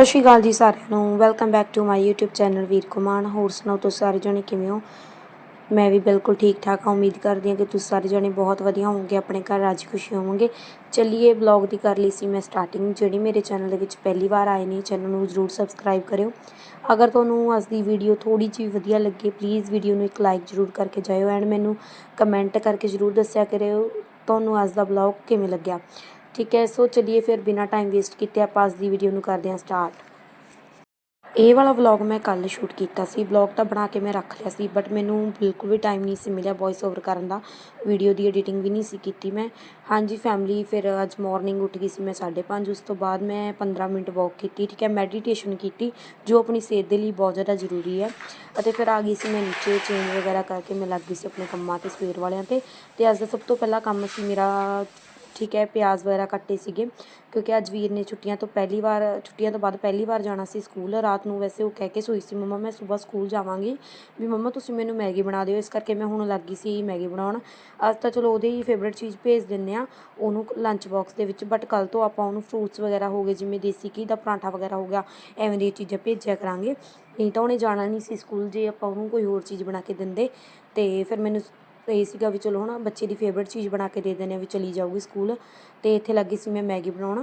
ਸਤਿ ਸ਼੍ਰੀ ਅਕਾਲ ਜੀ ਸਾਰਿਆਂ ਨੂੰ। Welcome back to my YouTube channel ਵੀਰ ਕੁਮਾਨ। ਹੋਰ ਸੁਣਾਓ, ਤੁਸੀਂ ਸਾਰੇ ਜਣੇ ਕਿਵੇਂ ਹੋ? ਮੈਂ ਵੀ ਬਿਲਕੁਲ ਠੀਕ ਠਾਕ ਹਾਂ। ਉਮੀਦ ਕਰਦੀ ਹਾਂ ਕਿ ਤੁਸੀਂ ਸਾਰੇ ਜਣੇ ਬਹੁਤ ਵਧੀਆ ਹੋਵੋਗੇ, ਆਪਣੇ ਘਰ ਰਾਜੀ ਖੁਸ਼ੀ ਹੋਵੋਗੇ। ਚੱਲੀਏ ਬਲੌਗ ਦੀ ਕਰ ਲਈ ਸੀ ਮੈਂ ਸਟਾਰਟਿੰਗ ਜਿਹੜੀ ਮੇਰੇ ਚੈਨਲ ਦੇ ਵਿੱਚ ਪਹਿਲੀ ਵਾਰ ਆਏ ਨੇ ਚੈਨਲ ਨੂੰ ਜ਼ਰੂਰ ਸਬਸਕ੍ਰਾਈਬ ਕਰਿਓ। ਅਗਰ ਤੁਹਾਨੂੰ ਅੱਜ ਦੀ ਵੀਡੀਓ ਥੋੜੀ ਜਿਹੀ ਵਧੀਆ ਲੱਗੇ ਪਲੀਜ਼ ਵੀਡੀਓ ਨੂੰ ਇੱਕ ਲਾਈਕ ਜ਼ਰੂਰ ਕਰਕੇ ਜਾਇਓ। ਐਂਡ ਮੈਨੂੰ ਕਮੈਂਟ ਕਰਕੇ ਜ਼ਰੂਰ ਦੱਸਿਆ ਕਰਿਓ, ਤੁਹਾਨੂੰ ਅੱਜ ਦਾ ਬਲੌਗ ਕਿਵੇਂ ਲੱਗਿਆ। ਠੀਕ ਹੈ, ਸੋ ਚਲਿਏ ਫਿਰ ਬਿਨਾ ਟਾਈਮ ਵੇਸਟ ਕੀਤੇ ਆਪਾਂ ਅੱਜ ਦੀ ਵੀਡੀਓ ਨੂੰ ਕਰਦੇ ਹਾਂ ਸਟਾਰਟ ਇਹ ਵਾਲਾ ਵਲੌਗ ਮੈਂ ਕੱਲ ਸ਼ੂਟ ਕੀਤਾ ਸੀ। ਵਲੌਗ ਤਾਂ ਬਣਾ ਕੇ ਮੈਂ ਰੱਖ ਲਿਆ ਸੀ ਬਟ ਮੈਨੂੰ ਬਿਲਕੁਲ ਵੀ ਟਾਈਮ ਨਹੀਂ ਸੀ ਮਿਲਿਆ ਵੌਇਸ ਓਵਰ ਕਰਨ ਦਾ। ਵੀਡੀਓ ਦੀ ਐਡੀਟਿੰਗ ਵੀ ਨਹੀਂ ਸੀ ਕੀਤੀ ਮੈਂ। ਹਾਂਜੀ ਫੈਮਿਲੀ ਫਿਰ ਅੱਜ ਮਾਰਨਿੰਗ ਉੱਠ ਗਈ ਸੀ ਮੈਂ 5:30 ਉਸ ਤੋਂ ਬਾਅਦ ਮੈਂ 15 ਮਿੰਟ ਵਾਕ ਕੀਤੀ, ਠੀਕ ਹੈ ਮੈਡੀਟੇਸ਼ਨ ਕੀਤੀ, ਜੋ ਆਪਣੀ ਸਿਹਤ ਦੇ ਲਈ ਬਹੁਤ ਜ਼ਿਆਦਾ ਜ਼ਰੂਰੀ ਹੈ। ਅਤੇ ਫਿਰ ਆ ਗਈ ਸੀ ਮੈਂ ਨੀਚੇ ਚੇਂਜ ਵਗੈਰਾ ਕਰਕੇ ਮੈਂ ਲੱਗ ਗਈ ਸੀ ਆਪਣੇ ਕੰਮਾਂ ਤੇ, ਸਵੇਰ ਵਾਲਿਆਂ ਤੇ। ਤੇ ਅੱਜ ਦਾ ਸਭ ਤੋਂ ਪਹਿਲਾ ਕੰਮ ਸੀ ਮੇਰਾ ਠੀਕ ਹੈ, ਪਿਆਜ਼ ਵਗੈਰਾ ਕੱਟੇ ਸੀਗੇ, ਕਿਉਂਕਿ ਅੱਜ ਵੀਰ ਨੇ ਛੁੱਟੀਆਂ ਤੋਂ ਪਹਿਲੀ ਵਾਰ, ਛੁੱਟੀਆਂ ਤੋਂ ਬਾਅਦ ਪਹਿਲੀ ਵਾਰ ਜਾਣਾ ਸੀ ਸਕੂਲ, ਰਾਤ ਨੂੰ ਵੈਸੇ ਉਹ ਕਹਿ ਕੇ ਸੋਈ ਸੀ, ਮੰਮਾ, ਮੈਂ ਸਵੇਰ ਸਕੂਲ ਜਾਵਾਂਗੀ। ਵੀ, ਮੰਮਾ, ਤੁਸੀਂ ਮੈਨੂੰ ਮੈਗੀ ਬਣਾ ਦਿਓ। ਇਸ ਕਰਕੇ ਮੈਂ ਹੁਣ ਲੱਗੀ ਸੀ ਮੈਗੀ ਬਣਾਉਣ। ਅੱਜ ਤਾਂ ਚਲੋ ਉਹਦੇ ਹੀ ਫੇਵਰਿਟ ਚੀਜ਼ ਭੇਜ ਦਿੰਨੇ ਆ ਉਹਨੂੰ ਲੰਚ ਬਾਕਸ ਦੇ ਵਿੱਚ ਬਟ ਕੱਲ ਤੋਂ ਆਪਾਂ ਉਹਨੂੰ ਫਰੂਟਸ ਵਗੈਰਾ ਹੋ ਗਏ, ਜਿਵੇਂ ਦੇਸੀ ਘੀ ਦਾ ਪਰਾਂਠਾ ਵਗੈਰਾ ਹੋ ਗਿਆ, ਐਵੇਂ ਦੀਆਂ ਚੀਜ਼ਾਂ ਭੇਜਿਆ ਕਰਾਂਗੇ। ਨਹੀਂ ਤਾਂ ਉਹਨੇ ਜਾਣਾ ਨਹੀਂ ਸੀ ਸਕੂਲ, ਜੇ ਆਪਾਂ ਉਹਨੂੰ ਕੋਈ ਹੋਰ ਚੀਜ਼ ਬਣਾ ਕੇ ਦਿੰਦੇ, ਤੇ ਫਿਰ ਮੈਨੂੰ ਇਹ ਸੀਗਾ ਵੀ ਚਲੋ ਹਨਾ, ਬੱਚੇ ਦੀ ਫੇਵਰਿਟ ਚੀਜ਼ ਬਣਾ ਕੇ ਦੇ ਦਿੰਦੇ ਆ ਵੀ ਚਲੀ ਜਾਊਗੀ ਸਕੂਲ ਤੇ ਇੱਥੇ ਲੱਗੀ ਸੀ ਮੈਂ ਮੈਗੀ ਬਣਾਉਣ।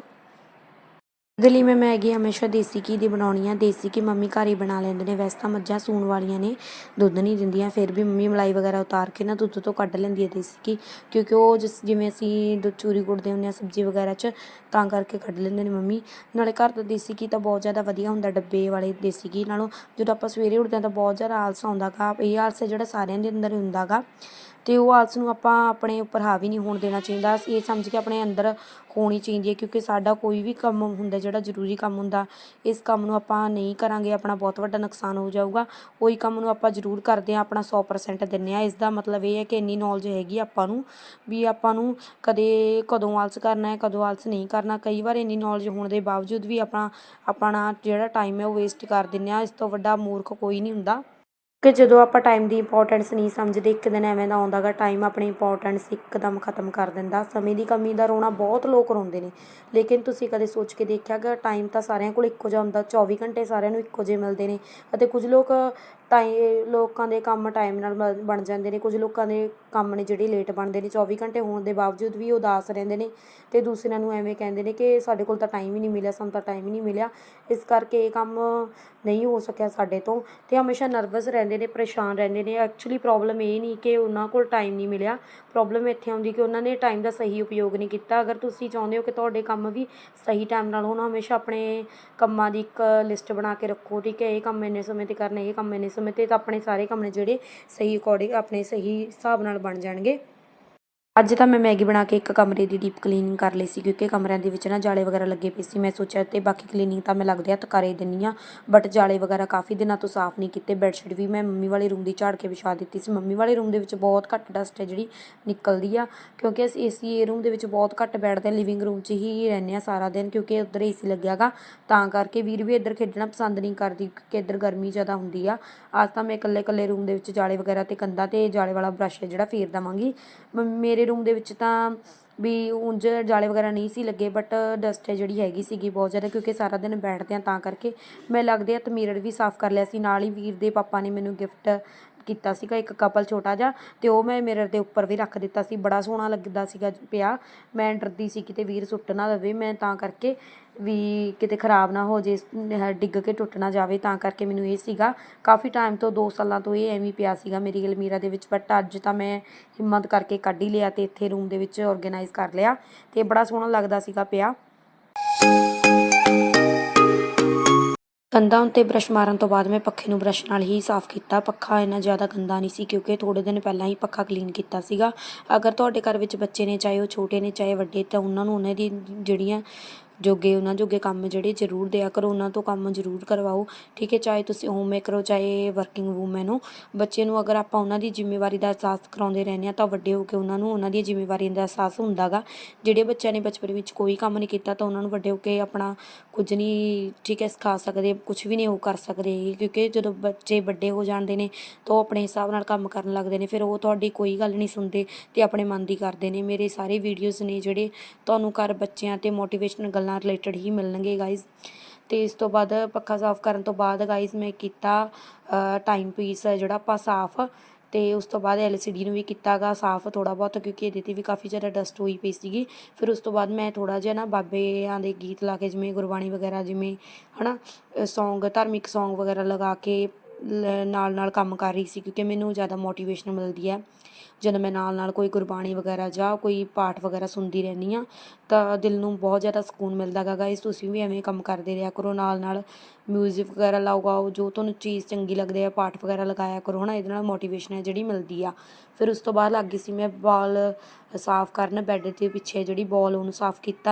ਉਹਦੇ ਲਈ ਮੈਂ ਮੈਗੀ ਹਮੇਸ਼ਾ ਦੇਸੀ ਘੀ ਦੀ ਬਣਾਉਣੀ ਆ। ਦੇਸੀ ਘੀ ਮੰਮੀ ਘਰ ਹੀ ਬਣਾ ਲੈਂਦੇ ਨੇ। ਵੈਸੇ ਤਾਂ ਮੱਝਾਂ ਸੂਣ ਵਾਲੀਆਂ ਨੇ, ਦੁੱਧ ਨਹੀਂ ਦਿੰਦੀਆਂ। ਫਿਰ ਵੀ ਮੰਮੀ ਮਲਾਈ ਵਗੈਰਾ ਉਤਾਰ ਕੇ ਨਾ ਦੁੱਧ ਤੋਂ ਕੱਢ ਲੈਂਦੀ ਹੈ ਦੇਸੀ ਘੀ। ਕਿਉਂਕਿ ਉਹ ਜਿਸ ਜਿਵੇਂ ਅਸੀਂ ਦੁੱਧ ਚੂਰੀ ਕੁੱਟਦੇ ਹੁੰਦੇ ਆ ਸਬਜ਼ੀ ਵਗੈਰਾ 'ਚ, ਤਾਂ ਕਰਕੇ ਕੱਢ ਲੈਂਦੇ ਨੇ ਮੰਮੀ। ਨਾਲੇ ਘਰ ਦਾ ਦੇਸੀ ਘੀ ਤਾਂ ਬਹੁਤ ਜ਼ਿਆਦਾ ਵਧੀਆ ਹੁੰਦਾ, ਡੱਬੇ ਵਾਲੇ ਦੇਸੀ ਘੀ ਨਾਲੋਂ। ਜਦੋਂ ਆਪਾਂ ਸਵੇਰੇ ਉੱਠਦੇ ਹਾਂ ਤਾਂ ਬਹੁਤ ਜ਼ਿਆਦਾ ਆਲਸ ਆਉਂਦਾ ਗਾ। ਇਹ ਆਲਸ ਹੈ ਜਿਹੜਾ ਸਾਰਿਆਂ ਦੇ ਅੰਦਰ ਹੁੰਦਾ ਅਤੇ ਉਹ ਆਲਸ ਨੂੰ ਆਪਾਂ ਆਪਣੇ ਉੱਪਰ ਹਾਵੀ ਨਹੀਂ ਹੋਣ ਦੇਣਾ ਚਾਹੀਦਾ। ਅਸੀਂ ਇਹ ਸਮਝ ਕੇ ਆਪਣੇ ਅੰਦਰ ਹੋਣੀ ਚਾਹੀਦੀ ਹੈ ਕਿਉਂਕਿ ਸਾਡਾ ਕੋਈ ਵੀ ਕੰਮ ਹੁੰਦਾ, ਜਿਹੜਾ ਜ਼ਰੂਰੀ ਕੰਮ ਹੁੰਦਾ, ਇਸ ਕੰਮ ਨੂੰ ਆਪਾਂ ਨਹੀਂ ਕਰਾਂਗੇ, ਆਪਣਾ ਬਹੁਤ ਵੱਡਾ ਨੁਕਸਾਨ ਹੋ ਜਾਊਗਾ। ਉਹੀ ਕੰਮ ਨੂੰ ਆਪਾਂ ਜ਼ਰੂਰ ਕਰਦੇ ਹਾਂ, ਆਪਣਾ 100% ਦਿੰਨੇ ਆ ਇਸ ਦਾ ਮਤਲਬ ਇਹ ਹੈ ਕਿ ਇੰਨੀ ਨੌਲੇਜ ਹੈਗੀ ਆਪਾਂ ਨੂੰ ਵੀ ਆਪਾਂ ਨੂੰ ਕਦੇ ਕਦੋਂ ਆਲਸ ਕਰਨਾ ਹੈ, ਕਦੋਂ ਆਲਸ ਨਹੀਂ ਕਰਨਾ। ਕਈ ਵਾਰ ਇੰਨੀ ਨੌਲੇਜ ਹੋਣ ਦੇ ਬਾਵਜੂਦ ਵੀ ਆਪਣਾ ਆਪਣਾ ਜਿਹੜਾ ਟਾਈਮ ਹੈ ਉਹ ਵੇਸਟ ਕਰ ਦਿੰਨੇ ਆ ਇਸ ਤੋਂ ਵੱਡਾ ਮੂਰਖ ਕੋਈ ਨਹੀਂ ਹੁੰਦਾ। ਕਿ ਜਦੋਂ ਆਪਾਂ ਟਾਈਮ ਦੀ ਇੰਪੋਰਟੈਂਸ ਨਹੀਂ ਸਮਝਦੇ, ਇੱਕ ਦਿਨ ਐਵੇਂ ਦਾ ਆਉਂਦਾ ਗਾ ਟਾਈਮ ਆਪਣੀ ਇੰਪੋਰਟੈਂਸ ਇੱਕਦਮ ਖਤਮ ਕਰ ਦਿੰਦਾ। ਸਮੇਂ ਦੀ ਕਮੀ ਦਾ ਰੋਣਾ ਬਹੁਤ ਲੋਕ ਰੋਂਦੇ ਨੇ। ਲੇਕਿਨ ਤੁਸੀਂ ਕਦੇ ਸੋਚ ਕੇ ਦੇਖਿਆ ਗਾ ਟਾਈਮ ਤਾਂ ਸਾਰਿਆਂ ਕੋਲ ਇੱਕੋ ਜਿਹਾ ਹੁੰਦਾ 24 ਘੰਟੇ ਸਾਰਿਆਂ ਨੂੰ ਇੱਕੋ ਜਿਹੇ ਮਿਲਦੇ ਨੇ। ਅਤੇ ਕੁਝ ਲੋਕ ਟਾਈ ਲੋਕਾਂ ਦੇ ਕੰਮ ਟਾਈਮ ਨਾਲ ਬ- ਬਣ ਜਾਂਦੇ ਨੇ। ਕੁਝ ਲੋਕਾਂ ਦੇ ਕੰਮ ਨੇ ਜਿਹੜੇ ਲੇਟ ਬਣਦੇ ਨੇ। 24 ਘੰਟੇ ਹੋਣ ਦੇ ਬਾਵਜੂਦ ਵੀ ਉਦਾਸ ਰਹਿੰਦੇ ਨੇ ਅਤੇ ਦੂਸਰਿਆਂ ਨੂੰ ਐਵੇਂ ਕਹਿੰਦੇ ਨੇ ਕਿ ਸਾਡੇ ਕੋਲ ਤਾਂ ਟਾਈਮ ਹੀ ਨਹੀਂ ਮਿਲਿਆ, ਸਾਨੂੰ ਤਾਂ ਟਾਈਮ ਹੀ ਨਹੀਂ ਮਿਲਿਆ। ਇਸ ਕਰਕੇ ਇਹ ਕੰਮ ਨਹੀਂ ਹੋ ਸਕਿਆ ਸਾਡੇ ਤੋਂ ਅਤੇ ਹਮੇਸ਼ਾ ਨਰਵਸ ਰਹਿੰਦੇ ਨੇ, ਪਰੇਸ਼ਾਨ ਰਹਿੰਦੇ ਨੇ। ਐਕਚੁਅਲੀ ਪ੍ਰੋਬਲਮ ਇਹ ਨਹੀਂ ਕਿ ਉਹਨਾਂ ਕੋਲ ਟਾਈਮ ਨਹੀਂ ਮਿਲਿਆ। ਪ੍ਰੋਬਲਮ ਇੱਥੇ ਆਉਂਦੀ ਕਿ ਉਹਨਾਂ ਨੇ ਟਾਈਮ ਦਾ ਸਹੀ ਉਪਯੋਗ ਨਹੀਂ ਕੀਤਾ। ਅਗਰ ਤੁਸੀਂ ਚਾਹੁੰਦੇ ਹੋ ਕਿ ਤੁਹਾਡੇ ਕੰਮ ਵੀ ਸਹੀ ਟਾਈਮ ਨਾਲ ਹੋਣ, ਹਮੇਸ਼ਾ ਆਪਣੇ ਕੰਮਾਂ ਦੀ ਇੱਕ ਲਿਸਟ ਬਣਾ ਕੇ ਰੱਖੋ। ਠੀਕ ਹੈ, ਇਹ ਕੰਮ ਇੰਨੇ ਸਮੇਂ ਤੇ ਕਰਨਾ, ਇਹ ਕੰਮ ਇੰਨੇ ਸਮੇਂ ਤੇ ਤਾਂ ਆਪਣੇ ਸਾਰੇ ਕੰਮ ਨੇ ਜਿਹੜੇ ਸਹੀ ਅਕੋਰਡਿੰਗ ਆਪਣੇ ਸਹੀ ਹਿਸਾਬ ਨਾਲ ਬਣ ਜਾਣਗੇ। ਅੱਜ ਤਾਂ ਮੈਂ ਮੈਗੀ ਬਣਾ ਕੇ ਇੱਕ ਕਮਰੇ ਦੀ ਡੀਪ ਕਲੀਨਿੰਗ ਕਰ ਲਈ ਸੀ, ਕਿਉਂਕਿ ਕਮਰਿਆਂ ਦੇ ਵਿੱਚ ਨਾ ਜਾਲੇ ਵਗੈਰਾ ਲੱਗੇ ਪਏ ਸੀ। ਮੈਂ ਸੋਚਿਆ ਤੇ ਬਾਕੀ ਕਲੀਨਿੰਗ ਤਾਂ ਮੈਂ ਲੱਗਦੇ ਹੱਥ ਕਰ ਹੀ ਦਿੰਨੀ ਆ ਬਟ ਜਾਲੇ ਵਗੈਰਾ ਕਾਫੀ ਦਿਨਾਂ ਤੋਂ ਸਾਫ਼ ਨਹੀਂ ਕੀਤੇ। ਬੈੱਡਸ਼ੀਟ ਵੀ ਮੈਂ ਮੰਮੀ ਵਾਲੇ ਰੂਮ ਦੀ ਝਾੜ ਕੇ ਵਿਛਾ ਦਿੱਤੀ ਸੀ। ਮੰਮੀ ਵਾਲੇ ਰੂਮ ਦੇ ਵਿੱਚ ਬਹੁਤ ਘੱਟ ਡਸਟ ਹੈ ਜਿਹੜੀ ਨਿਕਲਦੀ ਆ, ਕਿਉਂਕਿ ਅਸੀਂ ਏਸੀ ਏ ਰੂਮ ਦੇ ਵਿੱਚ ਬਹੁਤ ਘੱਟ ਬੈਠਦੇ ਲਿਵਿੰਗ ਰੂਮ 'ਚ ਹੀ ਰਹਿੰਦੇ ਆ ਸਾਰਾ ਦਿਨ, ਕਿਉਂਕਿ ਉੱਧਰ ਏਸੀ ਲੱਗਿਆਗਾ ਤਾਂ ਕਰਕੇ ਵੀਰ ਵੀ ਇੱਧਰ ਖੇਡਣਾ ਪਸੰਦ ਨਹੀਂ ਕਰਦੀ, ਕਿਉਂਕਿ ਇੱਧਰ ਗਰਮੀ ਜ਼ਿਆਦਾ ਹੁੰਦੀ ਆ। ਅੱਜ ਤਾਂ ਮੈਂ ਇਕੱਲੇ ਇਕੱਲੇ ਰੂਮ ਦੇ ਵਿੱਚ ਜਾਲੇ ਵਗੈਰਾ ਤੇ ਕੰਧਾਂ ਤੇ ਜਾਲੇ ਵਾਲਾ ਬ੍ਰਸ਼ ਹੈ ਜਿਹੜਾ ਫੇਰ ਦਵਾਂਗੀ। ਮ- ਮੇਰੇ ਰੂਮ ਦੇ ਵਿੱਚ ਤਾਂ ਵੀ ਉਂਝ ਜਾਲੇ ਵਗੈਰਾ ਨਹੀਂ ਸੀ ਲੱਗੇ ਬਟ ਡਸਟ ਹੈ ਜਿਹੜੀ ਹੈਗੀ ਸੀਗੀ ਬਹੁਤ ਜ਼ਿਆਦਾ, ਕਿਉਂਕਿ ਸਾਰਾ ਦਿਨ ਬੈਠਦੇ ਆ ਤਾਂ ਕਰਕੇ। ਮੈਂ ਲੱਗਦੇ ਹੱਥ ਮਿਰਰ ਵੀ ਸਾਫ਼ ਕਰ ਲਿਆ ਸੀ, ਨਾਲ ਹੀ ਵੀਰ ਦੇ ਪਾਪਾ ਨੇ ਮੈਨੂੰ ਗਿਫਟ ਕੀਤਾ ਸੀਗਾ, ਇੱਕ ਕਪਲ ਛੋਟਾ ਜਿਹਾ, ਤੇ ਉਹ ਮੈਂ ਮਿਰਰ ਦੇ ਉੱਪਰ ਵੀ ਰੱਖ ਦਿੱਤਾ ਸੀ। ਬੜਾ ਸੋਹਣਾ ਲੱਗਦਾ ਸੀਗਾ ਪਿਆ। ਮੈਂ ਡਰਦੀ ਸੀ ਕਿਤੇ ਵੀਰ ਸੁੱਟ ਨਾ ਦੇਵੇ। ਮੈਂ ਤਾਂ ਕਰਕੇ ਵੀ ਕਿਤੇ ਖਰਾਬ ਨਾ ਹੋ ਜੇ ਡਿੱਗ ਕੇ ਟੁੱਟ ਨਾ ਜਾਵੇ। ਤਾਂ ਕਰਕੇ ਮੈਨੂੰ ਇਹ ਸੀਗਾ। ਕਾਫੀ ਟਾਈਮ ਤੋਂ 2 ਸਾਲਾਂ ਤੋਂ ਇਹ ਐਵੇਂ ਪਿਆ ਸੀਗਾ ਮੇਰੀ ਅਲਮੀਰਾ ਦੇ ਵਿੱਚ। ਬਟ ਅੱਜ ਤਾਂ ਮੈਂ ਹਿੰਮਤ ਕਰਕੇ ਕੱਢ ਹੀ ਲਿਆ ਤੇ ਇੱਥੇ ਰੂਮ ਦੇ ਵਿੱਚ ਆਰਗੇਨਾਈਜ਼ ਕਰ ਲਿਆ। ਤੇ ਬੜਾ ਸੋਹਣਾ ਲੱਗਦਾ ਸੀਗਾ ਪਿਆ। ਕੰਧਾਂ ਉੱਤੇ ਬਰੱਸ਼ ਮਾਰਨ ਤੋਂ ਬਾਅਦ ਮੈਂ ਪੱਖੇ ਨੂੰ ਬਰੱਸ਼ ਨਾਲ ਹੀ ਸਾਫ਼ ਕੀਤਾ। ਪੱਖਾ ਇੰਨਾ ਜ਼ਿਆਦਾ ਗੰਦਾ ਨਹੀਂ ਸੀ ਕਿਉਂਕਿ ਥੋੜੇ ਦਿਨ ਪਹਿਲਾਂ ਹੀ ਪੱਖਾ ਕਲੀਨ ਕੀਤਾ ਸੀਗਾ। ਅਗਰ ਤੁਹਾਡੇ ਘਰ ਵਿੱਚ ਬੱਚੇ ਨੇ, ਚਾਹੇ ਉਹ ਛੋਟੇ ਨੇ, ਚਾਹੇ ਵੱਡੇ, ਤਾਂ ਉਹਨਾਂ ਨੂੰ ਉਹਨਾਂ ਦੀ ਜਿਹੜੀਆਂ ਜੋਗੇ ਉਹਨਾਂ ਜੋਗੇ ਕੰਮ ਜਿਹੜੇ ਜ਼ਰੂਰ ਦਿਆ ਕਰੋ, ਉਹਨਾਂ ਤੋਂ ਕੰਮ ਜ਼ਰੂਰ ਕਰਵਾਓ। ਠੀਕ ਹੈ, ਚਾਹੇ ਤੁਸੀਂ ਹੋਮ ਮੇਕਰ ਹੋ, ਚਾਹੇ ਵਰਕਿੰਗ ਵੂਮੈਨ ਹੋ। ਬੱਚੇ ਨੂੰ ਅਗਰ ਆਪਾਂ ਉਹਨਾਂ ਦੀ ਜ਼ਿੰਮੇਵਾਰੀ ਦਾ ਅਹਿਸਾਸ ਕਰਾਉਂਦੇ ਰਹਿੰਦੇ ਆ ਤਾਂ ਵੱਡੇ ਹੋ ਕੇ ਉਹਨਾਂ ਨੂੰ ਉਹਨਾਂ ਦੀਆਂ ਜ਼ਿੰਮੇਵਾਰੀਆਂ ਦਾ ਅਹਿਸਾਸ ਹੁੰਦਾਗਾ ਜਿਹੜੇ ਬੱਚਿਆਂ ਨੇ ਬਚਪਨ ਵਿੱਚ ਕੋਈ ਕੰਮ ਨਹੀਂ ਕੀਤਾ ਤਾਂ ਉਹਨਾਂ ਨੂੰ ਵੱਡੇ ਹੋ ਕੇ ਆਪਣਾ ਕੁਝ ਨਹੀਂ, ਠੀਕ ਹੈ, ਸਿਖਾ ਸਕਦੇ ਕੁਝ ਵੀ ਨਹੀਂ ਉਹ ਕਰ ਸਕਦੇ ਕਿਉਂਕਿ ਜਦੋਂ ਬੱਚੇ ਵੱਡੇ ਹੋ ਜਾਂਦੇ ਨੇ ਤਾਂ ਉਹ ਆਪਣੇ ਹਿਸਾਬ ਨਾਲ ਕੰਮ ਕਰਨ ਲੱਗਦੇ ਨੇ, ਫਿਰ ਉਹ ਤੁਹਾਡੀ ਕੋਈ ਗੱਲ ਨਹੀਂ ਸੁਣਦੇ ਤੇ ਆਪਣੇ ਮਨ ਦੀ ਕਰਦੇ ਨੇ। ਮੇਰੇ ਸਾਰੇ ਵੀਡੀਓਜ਼ ਨੇ ਜਿਹੜੇ ਤੁਹਾਨੂੰ ਘਰ ਬੱਚਿਆਂ ਤੇ ਮੋਟੀਵੇਸ਼ਨਲ ਗੱਲਾਂ ਨਾਲ ਰਿਲੇਟਡ ਹੀ ਮਿਲਣਗੇ ਗਾਇਜ਼ ਤੇ ਇਸ ਤੋਂ ਬਾਅਦ ਪੱਖਾ ਸਾਫ਼ ਕਰਨ ਤੋਂ ਬਾਅਦ ਗਾਇਜ਼ ਮੈਂ ਕੀਤਾ ਟਾਈਮ ਪੀਸ ਜਿਹੜਾ ਆਪਾਂ ਸਾਫ਼। ਤੇ ਉਸ ਤੋਂ ਬਾਅਦ ਐਲਸੀਡੀ ਨੂੰ ਵੀ ਕੀਤਾਗਾ ਸਾਫ਼ ਥੋੜਾ ਬਹੁਤ, ਕਿਉਂਕਿ ਇਹਦੇ ਤੇ ਵੀ ਕਾਫੀ ਜ਼ਿਆਦਾ ਡਸਟ ਹੋਈ ਪਈ ਸੀਗੀ। ਫਿਰ ਉਸ ਤੋਂ ਬਾਅਦ ਮੈਂ ਥੋੜਾ ਜਿਹਾ ਨਾ ਬਾਬਿਆਂ ਦੇ ਗੀਤ ਲਾ ਕੇ, ਜਿਵੇਂ ਗੁਰਬਾਣੀ ਵਗੈਰਾ, ਜਿਵੇਂ, ਹਨਾ ਸੌਂਗ ਧਾਰਮਿਕ ਸੌਂਗ ਵਗੈਰਾ ਲਗਾ ਕੇ ਨਾਲ ਨਾਲ ਕੰਮ ਕਰ ਰਹੀ ਸੀ, ਕਿਉਂਕਿ ਮੈਨੂੰ ਜ਼ਿਆਦਾ ਮੋਟੀਵੇਸ਼ਨ ਮਿਲਦੀ ਹੈ। ਜਦੋਂ ਮੈਂ ਨਾਲ ਨਾਲ ਕੋਈ ਗੁਰਬਾਣੀ ਵਗੈਰਾ ਜਾਂ ਕੋਈ ਪਾਠ ਵਗੈਰਾ ਸੁਣਦੀ ਰਹਿੰਦੀ ਆ ਤਾਂ ਦਿਲ ਨੂੰ ਬਹੁਤ ਜ਼ਿਆਦਾ ਸਕੂਨ ਮਿਲਦਾ ਗਾ ਗਾਇਸ ਤੁਸੀਂ ਵੀ ਐਵੇਂ ਕੰਮ ਕਰਦੇ ਰਿਹਾ ਕਰੋ, ਨਾਲ ਨਾਲ ਮਿਊਜ਼ਿਕ ਵਗੈਰਾ ਲਗਾਓ ਜੋ ਤੁਹਾਨੂੰ ਚੀਜ਼ ਚੰਗੀ ਲੱਗਦੀ ਹੈ, ਪਾਠ ਵਗੈਰਾ ਲਗਾਇਆ ਕਰੋ, ਹਨਾ, ਇਹਦੇ ਨਾਲ ਮੋਟੀਵੇਸ਼ਨ ਹੈ ਜਿਹੜੀ ਮਿਲਦੀ ਆ। ਫਿਰ ਉਸ ਤੋਂ ਬਾਅਦ ਲੱਗ ਗਈ ਸੀ ਮੈਂ ਬਾਲ ਸਾਫ਼ ਕਰਨ ਬੈੱਡ ਦੇ ਪਿੱਛੇ ਜਿਹੜੀ ਬੋਲ ਉਹਨੂੰ ਸਾਫ਼ ਕੀਤਾ।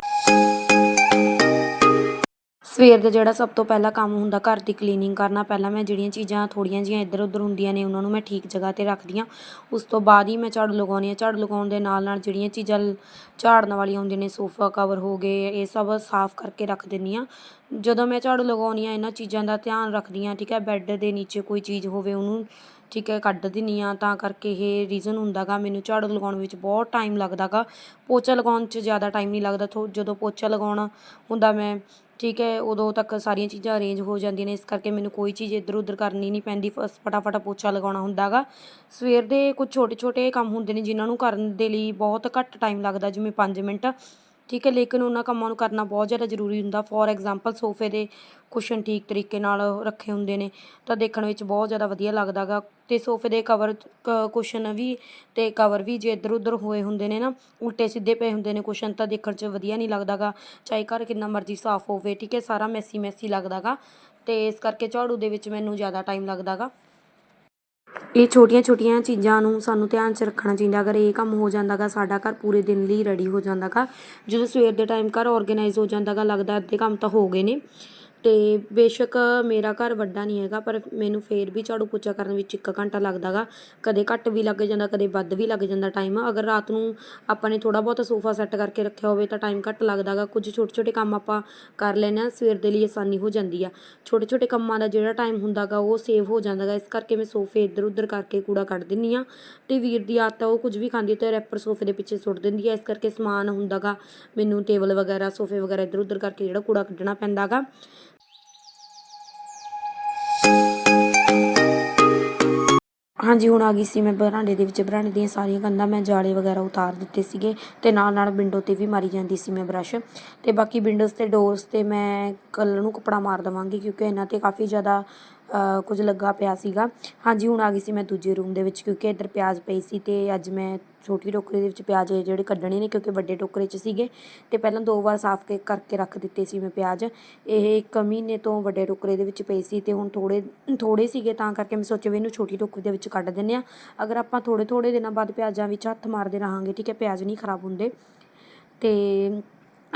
ਸਵੇਰ ਦਾ ਜਿਹੜਾ ਸਭ ਤੋਂ ਪਹਿਲਾ ਕੰਮ ਹੁੰਦਾ ਘਰ ਦੀ ਕਲੀਨਿੰਗ ਕਰਨਾ, ਪਹਿਲਾਂ ਮੈਂ ਜਿਹੜੀਆਂ ਚੀਜ਼ਾਂ ਥੋੜੀਆਂ ਜੀਆਂ ਇੱਧਰ ਉੱਧਰ ਹੁੰਦੀਆਂ ਨੇ, ਉਹਨਾਂ ਨੂੰ ਮੈਂ ਠੀਕ ਜਗ੍ਹਾ ਤੇ ਰੱਖਦੀ ਹਾਂ। ਉਸ ਤੋਂ ਬਾਅਦ ਹੀ ਮੈਂ ਝਾੜੂ ਲਗਾਉਂਦੀ ਹਾਂ। ਝਾੜੂ ਲਗਾਉਣ ਦੇ ਨਾਲ ਨਾਲ ਜਿਹੜੀਆਂ ਚੀਜ਼ਾਂ ਝਾੜਨ ਵਾਲੀਆਂ ਹੁੰਦੀਆਂ ਨੇ, ਸੋਫਾ ਕਵਰ ਹੋ ਗਏ, ਇਹ ਸਭ ਸਾਫ਼ ਕਰਕੇ ਰੱਖ ਦਿੰਦੀ ਹਾਂ। ਜਦੋਂ ਮੈਂ ਝਾੜੂ ਲਗਾਉਂਦੀ ਹਾਂ, ਇਹਨਾਂ ਚੀਜ਼ਾਂ ਦਾ ਧਿਆਨ ਰੱਖਦੀ ਹਾਂ, ਠੀਕ ਹੈ, ਬੈੱਡ ਦੇ ਨੀਚੇ ਕੋਈ ਚੀਜ਼ ਹੋਵੇ, ਉਹਨੂੰ ਠੀਕ ਹੈ, ਕੱਢ ਦਿੰਦੀ ਹਾਂ। ਤਾਂ ਕਰਕੇ ਇਹ ਰੀਜ਼ਨ ਹੁੰਦਾ ਗਾ, ਮੈਨੂੰ ਝਾੜੂ ਲਗਾਉਣ ਵਿੱਚ ਬਹੁਤ ਟਾਈਮ ਲੱਗਦਾ ਗਾ। ਪੋਚਾ ਲਗਾਉਣ 'ਚ ਜ਼ਿਆਦਾ ਟਾਈਮ ਨਹੀਂ ਲੱਗਦਾ। ਥੋ ਜਦੋਂ ਪੋਚਾ ਲਗਾਉਣਾ ਹੁੰਦਾ, ਮੈਂ ਠੀਕ ਹੈ, ਉਦੋਂ ਤੱਕ ਸਾਰੀਆਂ ਚੀਜ਼ਾਂ ਅਰੇਂਜ ਹੋ ਜਾਂਦੀਆਂ ਨੇ, ਇਸ ਕਰਕੇ ਮੈਨੂੰ ਕੋਈ ਚੀਜ਼ ਇੱਧਰ ਉੱਧਰ ਕਰਨੀ ਨਹੀਂ ਪੈਂਦੀ ਫਸ ਫਟਾਫਟ ਪੋਚਾ ਲਗਾਉਣਾ ਹੁੰਦਾ ਗਾ। ਸਵੇਰ ਦੇ ਕੁਝ ਛੋਟੇ ਛੋਟੇ ਕੰਮ ਹੁੰਦੇ ਨੇ, ਜਿਨ੍ਹਾਂ ਨੂੰ ਕਰਨ ਦੇ ਲਈ ਬਹੁਤ ਘੱਟ ਟਾਈਮ ਲੱਗਦਾ, ਜਿਵੇਂ 5 ਮਿੰਟ। ਠੀਕ ਹੈ, ਲੇਕਿਨ ਉਹਨਾਂ ਕੰਮਾਂ ਨੂੰ ਕਰਨਾ ਬਹੁਤ ਜ਼ਿਆਦਾ ਜ਼ਰੂਰੀ ਹੁੰਦਾ। ਫੋਰ ਐਗਜ਼ਾਮਪਲ ਸੋਫੇ ਦੇ ਕੁਸ਼ਨ ਠੀਕ ਤਰੀਕੇ ਨਾਲ ਰੱਖੇ ਹੁੰਦੇ ਨੇ, ਤਾਂ ਦੇਖਣ ਵਿੱਚ ਬਹੁਤ ਜ਼ਿਆਦਾ ਵਧੀਆ ਲੱਗਦਾ ਗਾ। ਤੇ ਸੋਫੇ ਦੇ ਕਵਰ ਕੁਸ਼ਨ ਵੀ ਤੇ ਕਵਰ ਵੀ ਜੇ ਇੱਧਰ ਉੱਧਰ ਹੋਏ ਹੁੰਦੇ ਨੇ ਨਾ, ਉਲਟੇ ਸਿੱਧੇ ਪਏ ਹੁੰਦੇ ਨੇ ਕੁਸ਼ਨ ਤਾਂ ਦੇਖਣ 'ਚ ਵਧੀਆ ਨਹੀਂ ਲੱਗਦਾ ਗਾ। ਚਾਹੇ ਘਰ ਕਿੰਨਾ ਮਰਜ਼ੀ ਸਾਫ਼ ਹੋਵੇ, ਠੀਕ ਹੈ, ਸਾਰਾ ਮੈਸੀ ਮੈਸੀ ਲੱਗਦਾ ਗਾ। ਤੇ ਇਸ ਕਰਕੇ ਝਾੜੂ ਦੇ ਵਿੱਚ ਮੈਨੂੰ ਜ਼ਿਆਦਾ ਟਾਈਮ ਲੱਗਦਾ ਗਾ। ਇਹ ਛੋਟੀਆਂ ਛੋਟੀਆਂ ਚੀਜ਼ਾਂ ਨੂੰ ਸਾਨੂੰ ਧਿਆਨ 'ਚ ਰੱਖਣਾ ਚਾਹੀਦਾ। ਅਗਰ ਇਹ ਕੰਮ ਹੋ ਜਾਂਦਾ ਗਾ, ਸਾਡਾ ਘਰ ਪੂਰੇ ਦਿਨ ਲਈ ਰੈਡੀ ਹੋ ਜਾਂਦਾ ਗਾ। ਜਦੋਂ ਸਵੇਰ ਦੇ ਟਾਈਮ ਘਰ ਆਰਗੇਨਾਈਜ਼ ਹੋ ਜਾਂਦਾ ਗਾ, ਲੱਗਦਾ ਅੱਧੇ ਕੰਮ ਤਾਂ ਹੋ ਗਏ ਨੇ। ਅਤੇ ਬੇਸ਼ੱਕ ਮੇਰਾ ਘਰ ਵੱਡਾ ਨਹੀਂ ਹੈਗਾ, ਪਰ ਮੈਨੂੰ ਫਿਰ ਵੀ ਝਾੜੂ ਪੋਚਾ ਕਰਨ ਵਿੱਚ ਇੱਕ ਘੰਟਾ ਲੱਗਦਾ ਗਾ ਕਦੇ ਘੱਟ ਵੀ ਲੱਗ ਜਾਂਦਾ, ਕਦੇ ਵੱਧ ਵੀ ਲੱਗ ਜਾਂਦਾ ਟਾਈਮ ਅਗਰ ਰਾਤ ਨੂੰ ਆਪਾਂ ਨੇ ਥੋੜ੍ਹਾ ਬਹੁਤਾ ਸੋਫਾ ਸੈੱਟ ਕਰਕੇ ਰੱਖਿਆ ਹੋਵੇ ਤਾਂ ਟਾਈਮ ਘੱਟ ਲੱਗਦਾ ਗਾ ਕੁਝ ਛੋਟੇ ਛੋਟੇ ਕੰਮ ਆਪਾਂ ਕਰ ਲੈਂਦੇ ਹਾਂ, ਸਵੇਰ ਦੇ ਲਈ ਆਸਾਨੀ ਹੋ ਜਾਂਦੀ ਆ। ਛੋਟੇ ਛੋਟੇ ਕੰਮਾਂ ਦਾ ਜਿਹੜਾ ਟਾਈਮ ਹੁੰਦਾ ਗਾ ਉਹ ਸੇਵ ਹੋ ਜਾਂਦਾ ਗਾ ਇਸ ਕਰਕੇ ਮੈਂ ਸੋਫੇ ਇੱਧਰ ਉੱਧਰ ਕਰਕੇ ਕੂੜਾ ਕੱਢ ਦਿੰਨੀ ਆ ਤੇ ਵੀਰ ਦੀ ਆਦਤ ਆ, ਉਹ ਕੁਝ ਵੀ ਖਾਂਦੀ ਤੇ ਰੈਪਰ ਸੋਫੇ ਦੇ ਪਿੱਛੇ ਸੁੱਟ ਦਿੰਦੀ ਆ। ਇਸ ਕਰਕੇ ਸਮਾਨ ਹੁੰਦਾ ਗਾ ਮੈਨੂੰ ਟੇਬਲ ਵਗੈਰਾ, ਸੋਫੇ ਵਗੈਰਾ ਇੱਧਰ ਉੱਧਰ ਕਰਕੇ ਜਿਹੜਾ ਕੂੜਾ ਕੱਢਣਾ ਪੈਂਦਾ ਹਾਂਜੀ, ਹੁਣ ਆ ਗਈ ਸੀ ਮੈਂ ਬਰਾਂਡੇ ਦੇ ਵਿੱਚ। ਬਰਾਂਡੇ ਦੀਆਂ ਸਾਰੀਆਂ ਕੰਧਾਂ ਮੈਂ ਜਾਲੇ ਵਗੈਰਾ ਉਤਾਰ ਦਿੱਤੇ ਸੀਗੇ ਤੇ ਨਾਲ ਨਾਲ ਵਿੰਡੋ ਤੇ ਵੀ ਮਾਰੀ ਜਾਂਦੀ ਸੀ ਮੈਂ ਬ੍ਰਸ਼। ਤੇ ਬਾਕੀ ਵਿੰਡੋਜ਼ ਤੇ ਡੋਰਸ ਤੇ ਮੈਂ ਕੱਲ੍ਹ ਨੂੰ ਕੱਪੜਾ ਮਾਰ ਦਵਾਂਗੀ ਕਿਉਂਕਿ ਇਹਨਾਂ ਤੇ ਕਾਫੀ ਜ਼ਿਆਦਾ ਕੁਝ ਲੱਗਾ ਪਿਆ ਸੀਗਾ। ਹਾਂਜੀ, ਹੁਣ ਆ ਗਈ ਸੀ ਮੈਂ ਦੂਜੇ ਰੂਮ ਦੇ ਵਿੱਚ ਕਿਉਂਕਿ ਇੱਧਰ ਪਿਆਜ਼ ਪਈ ਸੀ ਤੇ ਅੱਜ ਮੈਂ ਛੋਟੀ ਟੋਕਰੀ ਦੇ ਵਿੱਚ ਪਿਆਜ਼ ਜਿਹੜੇ ਕੱਢਣੇ ਨੇ ਕਿਉਂਕਿ ਵੱਡੇ ਟੋਕਰੇ 'ਚ ਸੀਗੇ ਤੇ ਪਹਿਲਾਂ ਦੋ ਵਾਰ ਸਾਫ਼ ਕੇ ਕਰਕੇ ਰੱਖ ਦਿੱਤੇ ਸੀ ਮੈਂ ਪਿਆਜ਼। ਇਹ ਇੱਕ ਮਹੀਨੇ ਤੋਂ ਵੱਡੇ ਟੋਕਰੇ ਦੇ ਵਿੱਚ ਪਏ ਸੀ ਤੇ ਹੁਣ ਥੋੜੇ ਥੋੜੇ ਸੀਗੇ ਤਾਂ ਕਰਕੇ ਮੈਂ ਸੋਚਿਆ ਵੀ ਇਹਨੂੰ ਛੋਟੀ ਟੋਕਰੀ ਦੇ ਵਿੱਚ ਕੱਢ ਦਿੰਨੇ ਆ ਅਗਰ ਆਪਾਂ ਥੋੜੇ ਥੋੜੇ ਦਿਨਾਂ ਬਾਅਦ ਪਿਆਜ਼ਾਂ ਵਿੱਚ ਹੱਥ ਮਾਰਦੇ ਰਹਾਂਗੇ, ਠੀਕ ਹੈ, ਪਿਆਜ਼ ਨਹੀਂ ਖਰਾਬ ਹੁੰਦੇ। ਤੇ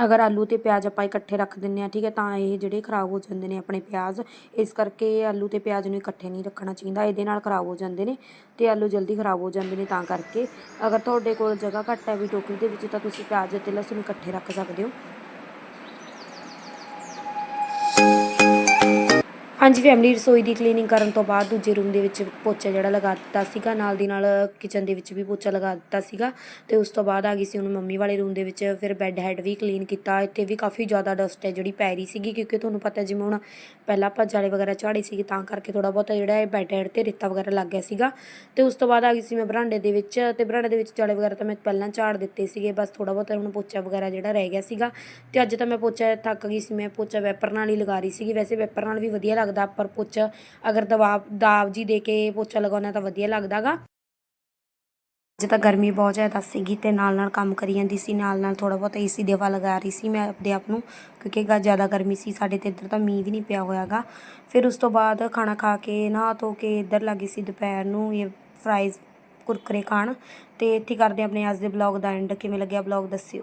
ਅਗਰ ਆਲੂ ਅਤੇ ਪਿਆਜ਼ ਆਪਾਂ ਇਕੱਠੇ ਰੱਖ ਦਿੰਦੇ ਹਾਂ, ਠੀਕ ਹੈ, ਤਾਂ ਇਹ ਜਿਹੜੇ ਖਰਾਬ ਹੋ ਜਾਂਦੇ ਨੇ ਆਪਣੇ ਪਿਆਜ਼, ਇਸ ਕਰਕੇ ਆਲੂ ਅਤੇ ਪਿਆਜ਼ ਨੂੰ ਇਕੱਠੇ ਨਹੀਂ ਰੱਖਣਾ ਚਾਹੀਦਾ, ਇਹਦੇ ਨਾਲ ਖਰਾਬ ਹੋ ਜਾਂਦੇ ਨੇ ਅਤੇ ਆਲੂ ਜਲਦੀ ਖਰਾਬ ਹੋ ਜਾਂਦੇ ਨੇ ਤਾਂ ਕਰਕੇ। ਅਗਰ ਤੁਹਾਡੇ ਕੋਲ ਜਗ੍ਹਾ ਘੱਟ ਹੈ ਵੀ ਟੋਕਰੀ ਦੇ ਵਿੱਚ, ਤਾਂ ਤੁਸੀਂ ਪਿਆਜ਼ ਅਤੇ ਲਸਣ ਇਕੱਠੇ ਰੱਖ ਸਕਦੇ ਹੋ। ਹਾਂਜੀ ਫੈਮਿਲੀ ਰਸੋਈ ਦੀ ਕਲੀਨਿੰਗ ਕਰਨ ਤੋਂ ਬਾਅਦ ਦੂਜੇ ਰੂਮ ਦੇ ਵਿੱਚ ਪੋਚਾ ਜਿਹੜਾ ਲਗਾ ਦਿੱਤਾ ਸੀਗਾ, ਨਾਲ ਦੀ ਨਾਲ ਕਿਚਨ ਦੇ ਵਿੱਚ ਵੀ ਪੋਚਾ ਲਗਾ ਦਿੱਤਾ ਸੀਗਾ ਤੇ ਉਸ ਤੋਂ ਬਾਅਦ ਆ ਗਈ ਸੀ ਹੁਣ ਮੰਮੀ ਵਾਲੇ ਰੂਮ ਦੇ ਵਿੱਚ, ਫਿਰ ਬੈੱਡ ਹੈਡ ਵੀ ਕਲੀਨ ਕੀਤਾ, ਇੱਥੇ ਵੀ ਕਾਫੀ ਜ਼ਿਆਦਾ ਡਸਟ ਹੈ ਜਿਹੜੀ ਪੈ ਰਹੀ ਸੀਗੀ ਕਿਉਂਕਿ ਤੁਹਾਨੂੰ ਪਤਾ ਜਿਵੇਂ ਹੁਣ ਪਹਿਲਾਂ ਆਪਾਂ ਜਾਲੇ ਵਗੈਰਾ ਝਾੜੇ ਸੀਗੇ ਤਾਂ ਕਰਕੇ ਥੋੜਾ ਬਹੁਤਾ ਜਿਹੜਾ ਹੈ ਬੈੱਡ ਹੈਡ ਤੇ ਰੇਤਾ ਵਗੈਰਾ ਲੱਗ ਗਿਆ ਸੀਗਾ ਤੇ ਉਸ ਤੋਂ ਬਾਅਦ ਆ ਗਈ ਸੀ ਮੈਂ ਬਰਾਂਡੇ ਦੇ ਵਿੱਚ ਤੇ ਬਰਾਂਡੇ ਦੇ ਵਿੱਚ ਜਾਲੇ ਵਗੈਰਾ ਤਾਂ ਮੈਂ ਪਹਿਲਾਂ ਝਾੜ ਦਿੱਤੇ ਸੀਗੇ, ਬਸ ਥੋੜਾ ਬਹੁਤਾ ਹੁਣ ਪੋਚਾ ਵਗੈਰਾ ਜਿਹੜਾ ਰਹਿ ਗਿਆ ਸੀਗਾ ਤੇ ਅੱਜ ਤਾਂ ਮੈਂ ਪੋਚਾ ਥੱਕ ਗਈ ਸੀ, ਮੈਂ ਪੋਚਾ ਵੈਪਰ ਨਾਲ ਹੀ ਲਗਾ ਰਹੀ ਸੀਗੀ, ਵੈਸੇ ਵੈਪਰ ਨਾਲ ਵੀ ਵਧੀਆ ਲੱਗਦਾ ਪਰ ਪੋਚਾ ਅਗਰ ਦਬਾਵ ਦਾਬ ਜੀ ਦੇ ਕੇ ਪੋਚਾ ਲਗਾਉਣਾ ਤਾਂ ਵਧੀਆ ਲੱਗਦਾਗਾ। ਅੱਜ ਤਾਂ ਗਰਮੀ ਬਹੁਤ ਜ਼ਿਆਦਾ ਸੀਗੀ ਤੇ ਨਾਲ ਨਾਲ ਕੰਮ ਕਰੀ ਜਾਂਦੀ ਸੀ, ਨਾਲ ਨਾਲ ਥੋੜਾ ਬਹੁਤ ਏਸੀ ਦੀ ਹਵਾ ਲਗਾ ਰਹੀ ਸੀ ਮੈਂ ਆਪਣੇ ਆਪ ਨੂੰ, ਕਿਉਂਕਿ ਗਾ ਜ਼ਿਆਦਾ ਗਰਮੀ ਸੀ, ਸਾਡੇ ਤੇ ਇੱਧਰ ਤਾਂ ਮੀਂਹ ਵੀ ਨਹੀਂ ਪਿਆ ਹੋਇਆਗਾ। ਫਿਰ ਉਸ ਤੋਂ ਬਾਅਦ ਖਾਣਾ ਖਾ ਕੇ, ਨਹਾ ਧੋ ਕੇ ਇੱਧਰ ਲੱਗੀ ਸੀ ਦੁਪਹਿਰ ਨੂੰ, ਇਹ ਫਰਾਈਜ਼ ਕੁਰਕਰੇ ਖਾਣ, ਤੇ ਇੱਥੇ ਕਰਦੇ ਆਪਣੇ ਅੱਜ ਦੇ ਬਲੌਗ ਦਾ ਐਂਡ ਕਿਵੇਂ ਲੱਗਿਆ ਬਲੌਗ ਦੱਸਿਓ।